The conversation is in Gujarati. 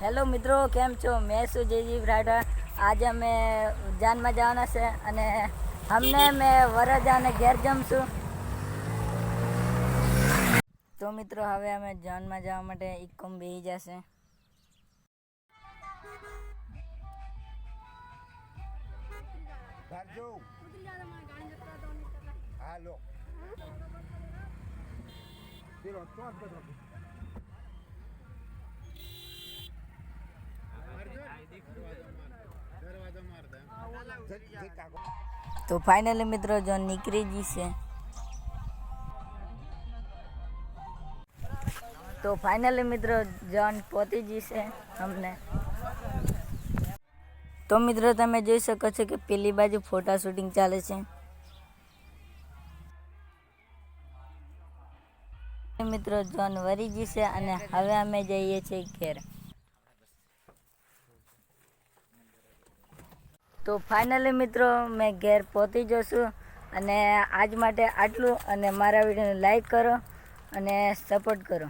હેલો મિત્રો કેમ છો? મેં શું જયજી રાઠવા. આજે અમે જાનમાં જવાના છે અને અમને મેં વરજાને ઘેર જમશું. તો મિત્રો હવે અમે જાનમાં જવા માટે ઇકોમ બેસી જશે. હાલો પેલો તો ફાઇનલી મિત્રો જો નીકળી જશે તો ફાઇનલી મિત્રો જોન પહોંચી જશે અમને. તો મિત્રો તમે જોઈ શકો છો કે પેલી બાજુ ફોટા શૂટિંગ ચાલે છે. મિત્રો જોન વરી જશે અને હવે અમે જઈએ છીએ ઘેર. તો ફાઇનલી મિત્રો, મેં ઘેર પહોંચી જશું અને આજ માટે આટલું. અને મારા વિડીયોને લાઈક કરો અને સપોર્ટ કરો.